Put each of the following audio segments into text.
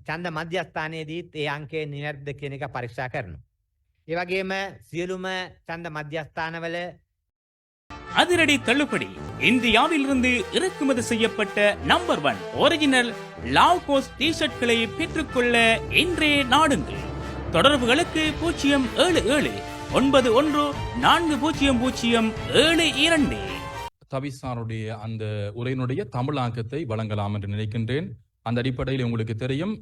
ඡන්ද මධ්‍යස්ථානයේදීත් ඒ අංකය නිවැරදිද කියන එක පරීක්ෂා කරනවා. ඒ වගේම සියලුම ඡන්ද මධ්‍යස්ථානවල அதிரடி தள்ளுபடி இந்தியாவிலிருந்து இறக்குமதி செய்யப்பட்ட நம்பர் ஒன் ஒரிஜினல் லாவ்கோஸ் டி ஷர்ட்களை பெற்றுக்கொள்ள இன்றே நாடுங்கள் தொடர்புகளுக்கு பூஜ்ஜியம் ஏழு ஏழு ஒன்பது ஒன்று நான்கு பூஜ்ஜியம் பூஜ்ஜியம் ஏழு இரண்டு தவிசாருடைய அந்த உரையினுடைய தமிழாக்கத்தை வழங்கலாம் என்று நினைக்கின்றேன் அந்த அடிப்படையில் உங்களுக்கு தெரியும்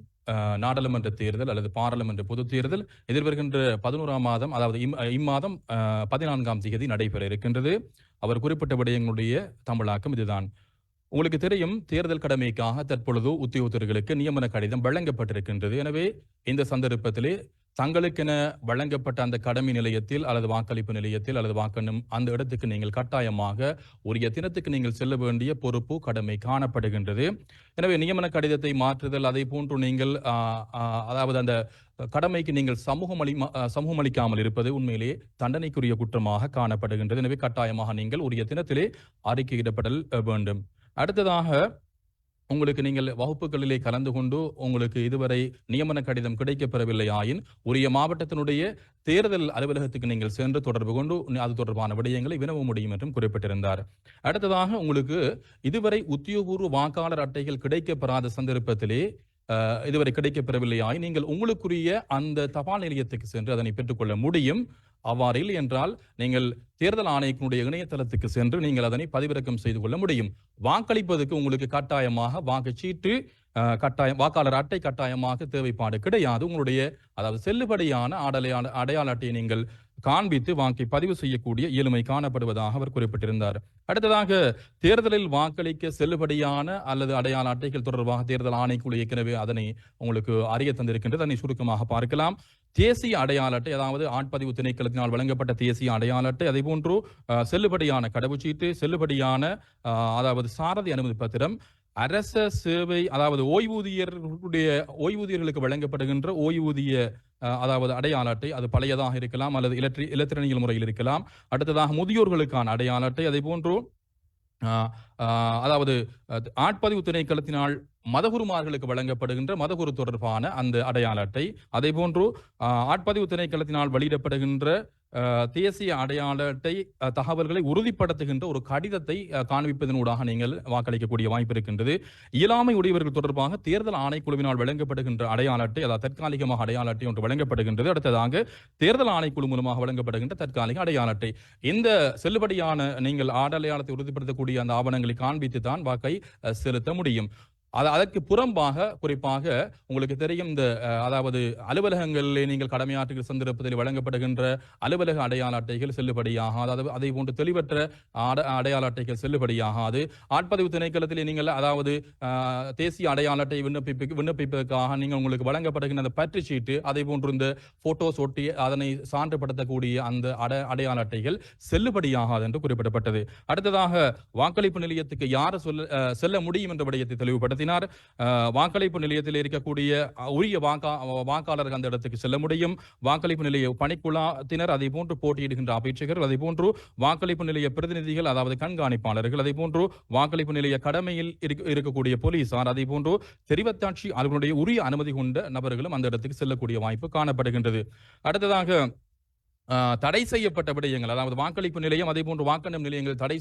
நாடாளுமன்ற தேர்தல் அல்லது பாராளுமன்ற பொது தேர்தல் எதிர்வருகின்ற பதினோராம் மாதம் அதாவது இம் இம்மாதம் பதினான்காம் தேதி நடைபெற இருக்கின்றது. அவர் குறிப்பிட்ட விடயங்களுடைய தமிழாக்கம் இதுதான். உங்களுக்கு தெரியும் தேர்தல் கடமைக்காக தற்பொழுது உத்தியோகத்தர்களுக்கு நியமன கடிதம் வழங்கப்பட்டிருக்கின்றது. எனவே இந்த சந்தர்ப்பத்திலே தங்களுக்கென வழங்கப்பட்ட அந்த கடமை நிலையத்தில் அல்லது வாக்களிப்பு நிலையத்தில் அல்லது வாக்கெண்ணும் அந்த இடத்துக்கு நீங்கள் கட்டாயமாக உரிய தினத்துக்கு நீங்கள் செல்ல வேண்டிய பொறுப்பு கடமை காணப்படுகின்றது. எனவே நியமன கடிதத்தை மாற்றுதல் அதை போன்று நீங்கள் அதாவது அந்த கடமைக்கு நீங்கள் சமூகம் அளி சமூகம் அளிக்காமல் இருப்பது உண்மையிலே தண்டனைக்குரிய குற்றமாக காணப்படுகின்றது. எனவே கட்டாயமாக நீங்கள் உரிய தினத்திலே அறிக்கையிடப்படல் வேண்டும். அடுத்ததாக உங்களுக்கு நீங்கள் வகுப்புகளிலே கலந்து கொண்டு உங்களுக்கு இதுவரை நியமன கடிதம் கிடைக்கப்பெறவில்லை ஆயின் உரிய மாவட்டத்தினுடைய தேர்தல் அலுவலகத்துக்கு நீங்கள் சென்று தொடர்பு கொண்டு அது தொடர்பான விடயங்களை வினவ முடியும் என்றும் குறிப்பிட்டிருந்தார். அடுத்ததாக உங்களுக்கு இதுவரை உத்தியோகபூர்வ வாக்காளர் அட்டைகள் கிடைக்கப்பெறாத சந்தர்ப்பத்திலே இதுவரை கிடைக்கப்பெறவில்லையாய் நீங்கள் உங்களுக்குரிய அந்த தபால் நிலையத்துக்கு சென்று அதனை பெற்றுக்கொள்ள முடியும். அவ்வாறு இல்லை என்றால் நீங்கள் தேர்தல் ஆணையத்தினுடைய இணையதளத்துக்கு சென்று நீங்கள் அதனை பதிவிறக்கம் செய்து கொள்ள முடியும். வாக்களிப்பதற்கு உங்களுக்கு கட்டாயமாக வாக்குச்சீட்டு கட்டாயம் வாக்காளர் அட்டை கட்டாயமாக தேவைப்பாடு கிடையாது. உங்களுடைய அதாவது செல்லுபடியான அடையாள அடையாள அட்டையை நீங்கள் காண்பித்து வாக்கை பதிவு செய்யக்கூடிய இயலுமை காணப்படுவதாக அவர் குறிப்பிட்டிருந்தார். அடுத்ததாக தேர்தலில் வாக்களிக்க செல்லுபடியான அல்லது அடையாள அட்டைகள் தொடர்பாக தேர்தல் ஆணைக்குழு ஏற்கனவே அதனை உங்களுக்கு அறிய தந்திருக்கின்றது. அதனை சுருக்கமாக பார்க்கலாம். தேசிய அடையாள அட்டை அதாவது ஆட்பதிவு திணைக்களத்தினால் வழங்கப்பட்ட தேசிய அடையாள அட்டை அதே போன்று செல்லுபடியான கடவுச்சீட்டு செல்லுபடியான அதாவது சாரதி அனுமதி பத்திரம் அரச சேவை அதாவது ஓய்வூதியர்களுடைய ஓய்வூதியர்களுக்கு வழங்கப்படுகின்ற ஓய்வூதிய அதாவது அடையாள அட்டை அது பழையதாக இருக்கலாம் அல்லது இலக்ட்ரி இலத்திரனியல் முறையில் இருக்கலாம். அடுத்ததாக முதியோர்களுக்கான அடையாள அட்டை அதே போன்று அதாவது ஆட்பதிவு திணைக்களத்தினால் மதகுருமார்களுக்கு வழங்கப்படுகின்ற மதகுரு தொடர்பான அந்த அடையாள அட்டை. அதே போன்று ஆட்பதிவு திணைக்களத்தினால் வெளியிடப்படுகின்ற தேசிய அடையாள அட்டை தகவல்களை உறுதிப்படுத்துகின்ற ஒரு கடிதத்தை காண்பிப்பதனூடாக நீங்கள் வாக்களிக்கக்கூடிய வாய்ப்பு இருக்கின்றது. இயலாமை உடையவர்கள் தொடர்பாக தேர்தல் ஆணைக்குழுவினால் வழங்கப்படுகின்ற அடையாள அட்டை அதாவது தற்காலிகமாக அடையாள அட்டை ஒன்று வழங்கப்படுகின்றது. அடுத்ததாக தேர்தல் ஆணைக்குழு மூலமாக வழங்கப்படுகின்ற தற்காலிக அடையாள அட்டை. இந்த செல்லுபடியான நீங்கள் ஆடலையாளத்தை உறுதிப்படுத்தக்கூடிய அந்த ஆவணங்களை காண்பித்து தான் வாக்கை செலுத்த முடியும். அது அதற்கு புறம்பாக குறிப்பாக உங்களுக்கு தெரியும் இந்த அதாவது அலுவலகங்களிலே நீங்கள் கடமையாற்றுகிற சந்தர்ப்பத்தில் வழங்கப்படுகின்ற அலுவலக அடையாள அட்டைகள் செல்லுபடியாகாது. அதாவது அதை போன்று தெளிவற்ற அட- அடையாள அட்டைகள் செல்லுபடியாகாது. ஆட்பதிவு திணைக்களத்தில் நீங்கள் அதாவது தேசிய அடையாள அட்டை விண்ணப்பிப்பு விண்ணப்பிப்பதற்காக நீங்கள் உங்களுக்கு வழங்கப்படுகின்ற அந்த பற்று சீட்டு அதை போன்று இந்த போட்டோஸ் ஒட்டி அதனை சான்றுபடுத்தக்கூடிய அந்த அட அடையாள அட்டைகள் செல்லுபடியாகாது என்று குறிப்பிடப்பட்டது. அடுத்ததாக வாக்களிப்பு நிலையத்துக்கு யார் சொல்ல செல்ல முடியும் என்ற விடயத்தை தெளிவுபடுத்தி அஹ், வாக்களிப்பு நிலையத்தில் இருக்கக்கூடிய உரிய வாக்கா வாக்காளர்கள் அந்த இடத்துக்கு செல்ல முடியும். வாக்களிப்பு நிலைய பணிக்குழாத்தினர் அதை போன்று போட்டியிடுகின்ற அபேட்சகர்கள் அதை போன்று வாக்களிப்பு நிலைய பிரதிநிதிகள் அதாவது கண்காணிப்பாளர்கள் அதை போன்று வாக்களிப்பு நிலைய கடமையில் இருக்க- இருக்கக்கூடிய போலீசார் அதை போன்று தெரிவத்தாட்சி அவர்களுடைய உரிய அனுமதி கொண்ட நபர்களும் அந்த இடத்துக்கு செல்லக்கூடிய வாய்ப்பு காணப்படுகின்றது. அடுத்ததாக தடை செய்யப்பட்ட விடயங்கள் அதாவது வாக்களிப்பு நிலையம் அதே போன்று வாக்கெண்ணும் நிலையங்கள் தடை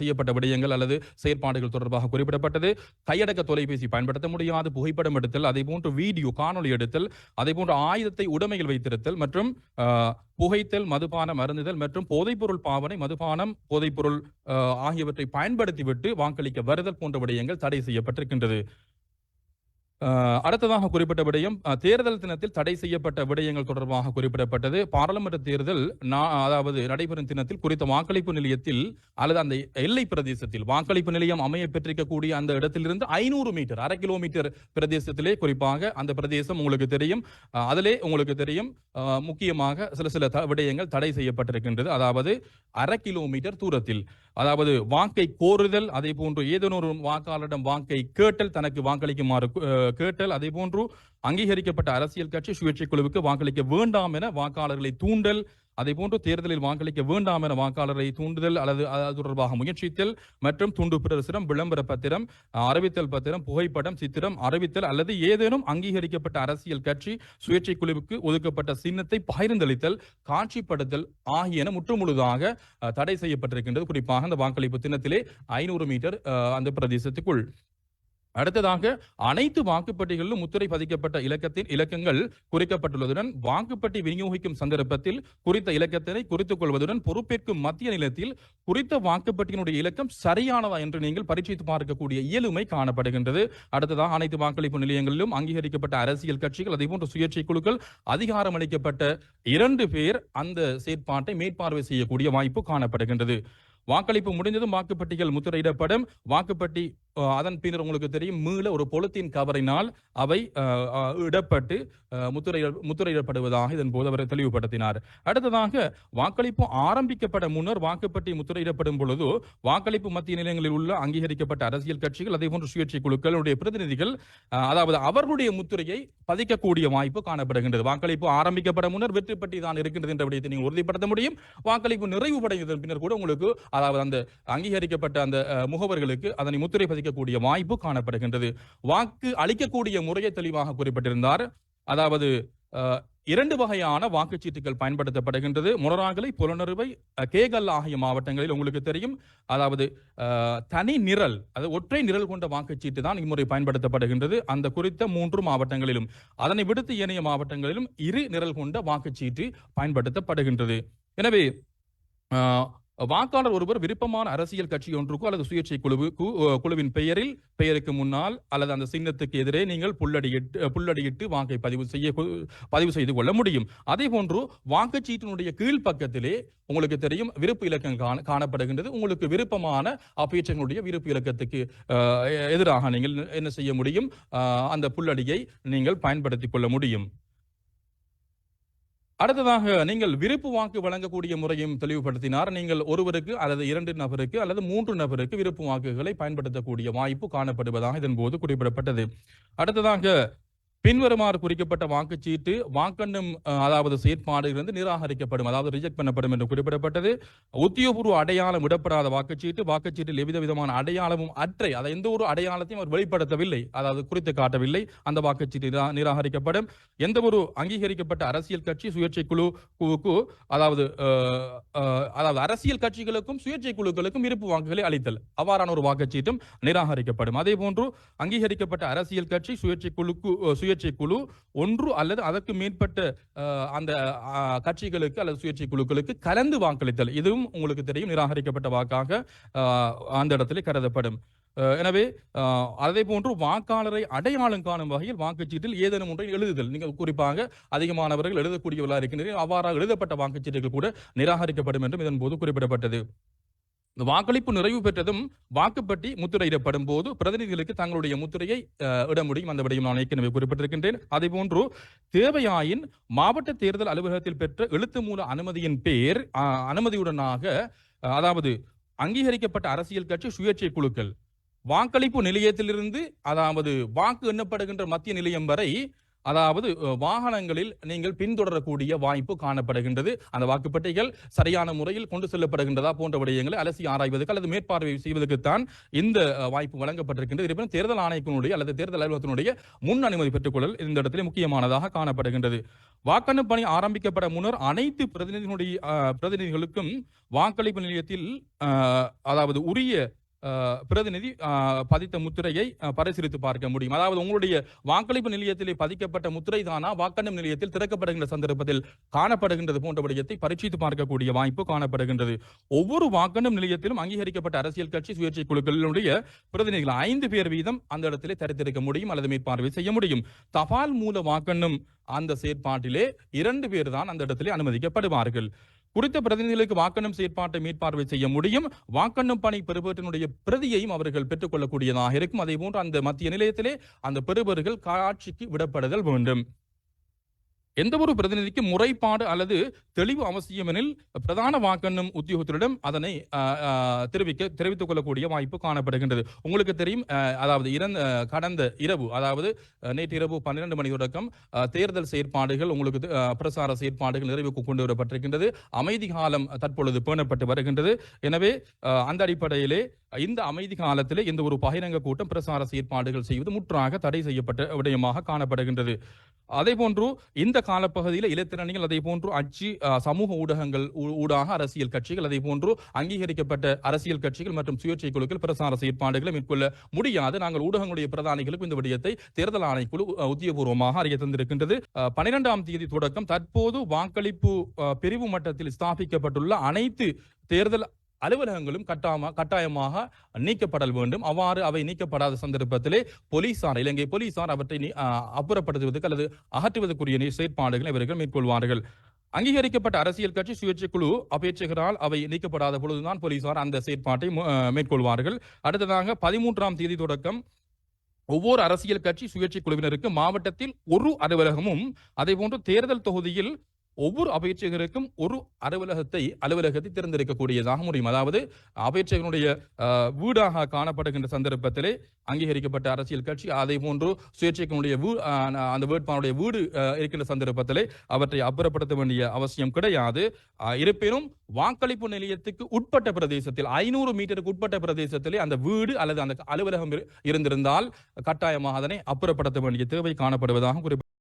செய்யப்பட்ட விடயங்கள் அல்லது செயற்பாடுகள் தொடர்பாக குறிப்பிடப்பட்டது. கையடக்க தொலைபேசி பயன்படுத்த முடியாது புகைப்படம் எடுத்தல் அதே போன்று வீடியோ காணொலி எடுத்தல் அதே போன்று ஆயுதத்தை உடைமையில் வைத்திருத்தல் மற்றும் புகைத்தல் மதுபானம் அருந்துதல் மற்றும் போதைப்பொருள் பாவனை மதுபானம் போதைப்பொருள் ஆகியவற்றை பயன்படுத்திவிட்டு வாக்களிக்க வருதல் போன்ற விடயங்கள் தடை செய்யப்பட்டிருக்கின்றது. அடுத்ததாக குறிப்பிட்ட விடயம் தேர்தல் தினத்தில் தடை செய்யப்பட்ட விடயங்கள் தொடர்பாக குறிப்பிடப்பட்டது. பாராளுமன்ற தேர்தல் அதாவது நடைபெறும் தினத்தில் குறித்த வாக்களிப்பு நிலையத்தில் அல்லது அந்த எல்லை பிரதேசத்தில் வாக்களிப்பு நிலையம் அமைய பெற்றிருக்கக்கூடிய அந்த இடத்திலிருந்து ஐநூறு மீட்டர் அரை கிலோமீட்டர் பிரதேசத்திலே குறிப்பாக அந்த பிரதேசம் உங்களுக்கு தெரியும். அதிலே உங்களுக்கு தெரியும் முக்கியமாக சில சில த- விடயங்கள் தடை செய்யப்பட்டிருக்கின்றது. அதாவது அரை கிலோமீட்டர் தூரத்தில். அதாவது வாக்கை கோருதல் அதே போன்று ஏதோ ஒரு வாக்காளரிடம் வாக்கை கேட்டல் தனக்கு வாக்களிக்குமாறு கேட்டல் அதே போன்று அங்கீகரிக்கப்பட்ட அரசியல் கட்சி சுயேட்சை குழுவுக்கு வாக்களிக்க வேண்டாம் என வாக்காளர்களை தூண்டல் அதே போன்று தேர்தலில் வாக்களிக்க வேண்டாம் என வாக்காளரை தூண்டுதல் அல்லது அது தொடர்பாக முயற்சித்தல் மற்றும் துண்டு பிரசுரம் விளம்பர பத்திரம் அறிவித்தல் பத்திரம் புகைப்படம் சித்திரம் அறிவித்தல் அல்லது ஏதேனும் அங்கீகரிக்கப்பட்ட அரசியல் கட்சி சுயேட்சை குழுவுக்கு ஒதுக்கப்பட்ட சின்னத்தை பகிர்ந்தளித்தல் காட்சிப்படுத்தல் ஆகியன முற்றுமுழுதாக தடை செய்யப்பட்டிருக்கின்றது. குறிப்பாக அந்த வாக்களிப்பு தினத்திலே ஐநூறு மீட்டர் அந்த பிரதேசத்துக்குள். அடுத்ததாக அனைத்து வாக்குப்பட்டிகளிலும் முத்திரை பதிக்கப்பட்ட இலக்கத்தின் இலக்கங்கள் குறிக்கப்பட்டுள்ளதுடன் வாக்குப்பட்டி விநியோகிக்கும் சந்தர்ப்பத்தில் குறித்த இலக்கத்தினை குறித்துக் கொள்வதுடன் பொறுப்பேற்கும் மத்திய நிலத்தில் குறித்த வாக்குப்பட்டியினுடைய இலக்கம் சரியானதா என்று நீங்கள் பரீட்சித்து பார்க்கக்கூடிய இயலுமை காணப்படுகின்றது. அடுத்ததாக அனைத்து வாக்களிப்பு நிலையங்களிலும் அங்கீகரிக்கப்பட்ட அரசியல் கட்சிகள் அதேபோன்ற சுயேட்சை குழுக்கள் அதிகாரம் அளிக்கப்பட்ட இரண்டு பேர் அந்த செயற்பாட்டை மேற்பார்வை செய்யக்கூடிய வாய்ப்பு காணப்படுகின்றது. வாக்களிப்பு முடிந்ததும் வாக்குப்பட்டிகள் முத்திரையிடப்படும். வாக்குப்பட்டி அதன் பின்னர் உங்களுக்கு தெரியும் மீள ஒரு பொலித்தீன் கவரினால் அவை இடப்பட்டு முத்துரை முத்துரையிடப்படுவதாக இதன் போது அவர் தெளிவுபடுத்தினார். அடுத்ததாக வாக்களிப்பு ஆரம்பிக்கப்பட முன்னர் வாக்குப்பட்டி முத்துரையிடப்படும் பொழுது வாக்களிப்பு மத்திய நிலையங்களில் உள்ள அங்கீகரிக்கப்பட்ட அரசியல் கட்சிகள் அதே போன்ற சுயேட்சை குழுக்களுடைய பிரதிநிதிகள் அதாவது அவர்களுடைய முத்திரையை பதிக்கக்கூடிய வாய்ப்பு காணப்படுகின்றது. வாக்களிப்பு ஆரம்பிக்கப்பட முன்னர் வெற்றி பட்டி தான் இருக்கின்றது என்ற விடயத்தை நீங்கள் உறுதிப்படுத்த முடியும். வாக்களிப்பு நிறைவுபடைந்ததன் பின்னர் கூட உங்களுக்கு அதாவது அந்த அங்கீகரிக்கப்பட்ட அந்த முகவர்களுக்கு அதனை முத்திரை பதிக்கக்கூடிய வாய்ப்பு காணப்படுகின்றது. வாக்கு அளிக்கக்கூடிய முறையை தெளிவாக குறிப்பிட்டிருந்தார். அதாவது இரண்டு வகையான வாக்குச்சீட்டுகள் பயன்படுத்தப்படுகின்றது. முனராகலை புலனறுவை கேகல் ஆகிய மாவட்டங்களில் உங்களுக்கு தெரியும். அதாவது தனி நிரல் அது ஒற்றை நிரல் கொண்ட வாக்குச்சீட்டு தான் இம்முறை பயன்படுத்தப்படுகின்றது. அந்த குறித்த மூன்று மாவட்டங்களிலும் அதனை விடுத்து ஏனைய மாவட்டங்களிலும் இரு நிரல் கொண்ட வாக்குச்சீட்டு பயன்படுத்தப்படுகின்றது. எனவே வாக்காளர் ஒருவர் விருப்பமான அரசியல் கட்சி ஒன்றுக்கோ அல்லது சுயேட்சை குழு குழுவின் பெயரில் பெயருக்கு முன்னால் அல்லது அந்த சின்னத்துக்கு எதிரே நீங்கள் புல்லடியிட்டு புல்லடியிட்டு வாக்கை பதிவு செய்ய பதிவு செய்து கொள்ள முடியும். அதே போன்று வாக்குச்சீட்டினுடைய கீழ் பக்கத்திலே உங்களுக்கு தெரியும் விருப்பு இலக்கம் காண- காணப்படுகின்றது. உங்களுக்கு விருப்பமான அப்பேச்சங்களுடைய விருப்பு இலக்கத்துக்கு எ- எதிராக நீங்கள் என்ன செய்ய முடியும்? அந்த புல்லடியை நீங்கள் பயன்படுத்திக் கொள்ள முடியும். அடுத்ததாக நீங்கள் விருப்பு வாக்கு வழங்கக்கூடிய முறையும் தெளிவுபடுத்தினார். நீங்கள் ஒருவருக்கு அல்லது இரண்டு நபருக்கு அல்லது மூன்று நபருக்கு விருப்பு வாக்குகளை பயன்படுத்தக்கூடிய வாய்ப்பு காணப்படுவதாக இதன் போது குறிப்பிடப்பட்டது. அடுத்ததாக பின்வருமாறு குறிக்கப்பட்ட வாக்குச்சீட்டு வாக்கெண்ணும் அதாவது செயற்பாடுகளிலிருந்து நிராகரிக்கப்படும் அதாவது ரிஜெக்ட் பண்ணப்படும் என்று குறிப்பிடப்பட்டது. உத்தியோகபூர்வ அடையாளம் விடப்படாத வாக்குச்சீட்டு வாக்குச்சீட்டில் எவ்வித விதமான அடையாளமும் அற்றை அதை எந்த ஒரு அடையாளத்தையும் அவர் வெளிப்படுத்தவில்லை. அதாவது குறித்து காட்டவில்லை. அந்த வாக்குச்சீட்டு நிராகரிக்கப்படும். எந்த ஒரு அங்கீகரிக்கப்பட்ட அரசியல் கட்சி சுயேட்சை குழு அதாவது அதாவது அரசியல் கட்சிகளுக்கும் சுயேட்சை குழுக்களுக்கும் இருப்பு வாக்குகளை அளித்தல். அவ்வாறான ஒரு வாக்குச்சீட்டும் நிராகரிக்கப்படும். அதே போன்று அங்கீகரிக்கப்பட்ட அரசியல் கட்சி சுயேட்சை குழுக்கு சுயேட்சை குழு ஒன்று அல்லது அதற்கு மேற்பட்ட அந்த கட்சிகளுக்கு அல்லது சுயேட்சை குழுக்களுக்கு கலந்து வாக்களித்தல். இதுவும் உங்களுக்கு தெரியும் நிராகரிக்கப்பட்ட வாக்காக அந்த இடத்துல கருதப்படும். எனவே அதே போன்று வாக்காளரை அடையாளம் காணும் வகையில் வாக்குச்சீட்டில் ஏதேனும் ஒன்றை எழுதுதல். நீங்கள் குறிப்பாக அதிகமானவர்கள் எழுதக்கூடியவர்களாக இருக்கின்றனர் அவ்வாறாக எழுதப்பட்ட வாக்குச்சீட்டுகள் கூட நிராகரிக்கப்படும் என்றும் இதன் போது குறிப்பிடப்பட்டது. வாக்களிப்பு நிறைவு பெற்றதும் வாக்குப்பட்டி முத்திரையிடப்படும் போது பிரதிநிதிகளுக்கு தங்களுடைய முத்திரையை இட முடியும். அந்த விடையும் நான் ஏற்கனவே குறிப்பிட்டிருக்கின்றேன். அதேபோன்று தேவையாயின் மாவட்ட தேர்தல் அலுவலகத்தில் பெற்ற எழுத்து மூல அனுமதியின் பேர் அனுமதியுடனாக அதாவது அங்கீகரிக்கப்பட்ட அரசியல் கட்சி சுயேட்சை குழுக்கள். வாக்களிப்பு நிலையத்திலிருந்து அதாவது வாக்கு எண்ணப்படுகின்ற மத்திய நிலையம் வரை அதாவது வாகனங்களில் நீங்கள் பின்தொடரக்கூடிய வாய்ப்பு காணப்படுகின்றது. அந்த வாக்குப்பட்டிகள் சரியான முறையில் கொண்டு செல்லப்படுகின்றதா போன்ற விடயங்களை அலசி ஆராய்வதற்கு அல்லது மேற்பார்வை செய்வதற்குத்தான் இந்த வாய்ப்பு வழங்கப்பட்டிருக்கின்றது. இருப்பினும் தேர்தல் ஆணையத்தினுடைய அல்லது தேர்தல் அலுவலகத்தினுடைய முன் அனுமதி பெற்றுக்கொள்ளல் இந்த இடத்திலே முக்கியமானதாக காணப்படுகின்றது. வாக்கெண்ணு பணி ஆரம்பிக்கப்பட முன்னர் அனைத்து பிரதிநிதிகளுடைய பிரதிநிதிகளுக்கும் வாக்களிப்பு நிலையத்தில் அதாவது உரிய பிரதிநிதி பதித்த முத்திரையை பரிசீலித்து பார்க்க முடியும். அதாவது உங்களுடைய வாக்களிப்பு நிலையத்திலே பதிக்கப்பட்ட முத்திரை தானா வாக்கெண்ணும் நிலையத்தில் திறக்கப்படுகின்ற சந்தர்ப்பத்தில் காணப்படுகின்றது போன்ற விடயத்தை பரீட்சித்து பார்க்கக்கூடிய வாய்ப்பு காணப்படுகின்றது. ஒவ்வொரு வாக்கெண்ணும் நிலையத்திலும் அங்கீகரிக்கப்பட்ட அரசியல் கட்சி சுயேட்சை குழுக்களுடைய பிரதிநிதிகள் ஐந்து பேர் வீதம் அந்த இடத்திலே தரித்திருக்க முடியும் அல்லது மேற்பார்வை செய்ய முடியும். தபால் மூல வாக்கெண்ணும் அந்த செயற்பாட்டிலே இரண்டு பேர் தான் அந்த இடத்திலே அனுமதிக்கப்படுவார்கள். குறித்த பிரதிநிதிகளுக்கு வாக்கெண்ணும் செயற்பாட்டை மேற்பார்வை செய்ய முடியும். வாக்கெண்ணும் பணி பெறுபவற்றினுடைய பிரதியையும் அவர்கள் பெற்றுக்கொள்ளக்கூடியதாக இருக்கும். அதே போன்று அந்த மத்திய நிலையத்திலே அந்த பெறுபர்கள் காட்சிக்கு விடப்படுதல் வேண்டும். எந்த ஒரு பிரதிநிதிக்கு முறைப்பாடு அல்லது தெளிவு அவசியம் எனில் பிரதான வாக்கெண்ணும் உத்தியோகத்தரிடம் அதனை தெரிவிக்க தெரிவித்துக் கொள்ளக்கூடிய வாய்ப்பு காணப்படுகின்றது. உங்களுக்கு தெரியும் அதாவது இறந்த கடந்த இரவு அதாவது நேற்று இரவு பன்னிரண்டு மணி தொடக்கம் தேர்தல் செயற்பாடுகள் உங்களுக்கு பிரசார செயற்பாடுகள் நிறைவுக்கு கொண்டு வரப்பட்டிருக்கின்றது. அமைதி காலம் தற்பொழுது பேணப்பட்டு வருகின்றது. எனவே அந்த அடிப்படையிலே இந்த அமைதி காலத்திலே இந்த ஒரு பகிரங்க கூட்டம் பிரசார செயற்பாடுகள் செய்வது முற்றாக தடை செய்யப்பட்ட விடயமாக காணப்படுகின்றது. அதே போன்று இந்த காலப்பகுதியில் இலத்திரணிகள் அதே போன்று அச்சு சமூக ஊடகங்கள் ஊ- ஊடாக அரசியல் கட்சிகள் அதே போன்று அங்கீகரிக்கப்பட்ட அரசியல் கட்சிகள் மற்றும் சுயேட்சை குழுக்கள் பிரசார செயற்பாடுகளை மேற்கொள்ள முடியாது. நாங்கள் ஊடகங்களுடைய பிரதானிகளுக்கு இந்த விடயத்தை தேர்தல் ஆணைக்குழு உத்தியபூர்வமாக அறிய தந்திருக்கின்றது. பனிரெண்டாம் தேதி தொடக்கம் தற்போது வாக்களிப்பு பிரிவு மட்டத்தில் ஸ்தாபிக்கப்பட்டுள்ள அனைத்து தேர்தல் அலுவலகங்களும் கட்டாம கட்டாயமாக நீக்கப்படல் வேண்டும். அவ்வாறு அவை நீக்கப்படாத சந்தர்ப்பத்திலே போலீசார் இலங்கை போலீசார் அவற்றை நீ- அப்புறப்படுத்துவதற்கு அல்லது அகற்றுவதற்குரிய செயற்பாடுகளை இவர்கள் மேற்கொள்வார்கள். அங்கீகரிக்கப்பட்ட அரசியல் கட்சி சுயேட்சை குழு அபேட்சகரால் அவை நீக்கப்படாத பொழுதுதான் போலீசார் அந்த செயற்பாட்டை மேற்கொள்வார்கள். அடுத்ததாக பதிமூன்றாம் தேதி தொடக்கம் ஒவ்வொரு அரசியல் கட்சி சுயேட்சை குழுவினருக்கு மாவட்டத்தில் ஒரு அலுவலகமும் அதே போன்று தேர்தல் தொகுதியில் ஒவ்வொரு அபேட்சகருக்கும் ஒரு அலுவலகத்தை அலுவலகத்தை திறந்திருக்கக்கூடியதாக முடியும். அதாவது அபேட்சகனுடைய வீடாக காணப்படுகின்ற சந்தர்ப்பத்திலே அங்கீகரிக்கப்பட்ட அரசியல் கட்சி அதே போன்று சுயேட்சைக்கனுடைய அந்த வேட்பாளருடைய வீடு இருக்கின்ற சந்தர்ப்பத்திலே அவற்றை அப்புறப்படுத்த வேண்டிய அவசியம் கிடையாது. இருப்பினும் வாக்களிப்பு நிலையத்துக்கு உட்பட்ட பிரதேசத்தில் ஐநூறு மீட்டருக்கு உட்பட்ட பிரதேசத்திலே அந்த வீடு அல்லது அந்த அலுவலகம் இருந்திருந்தால் கட்டாயமாக அதனை அப்புறப்படுத்த வேண்டிய தேவை காணப்படுவதாக குறிப்பிட்டார்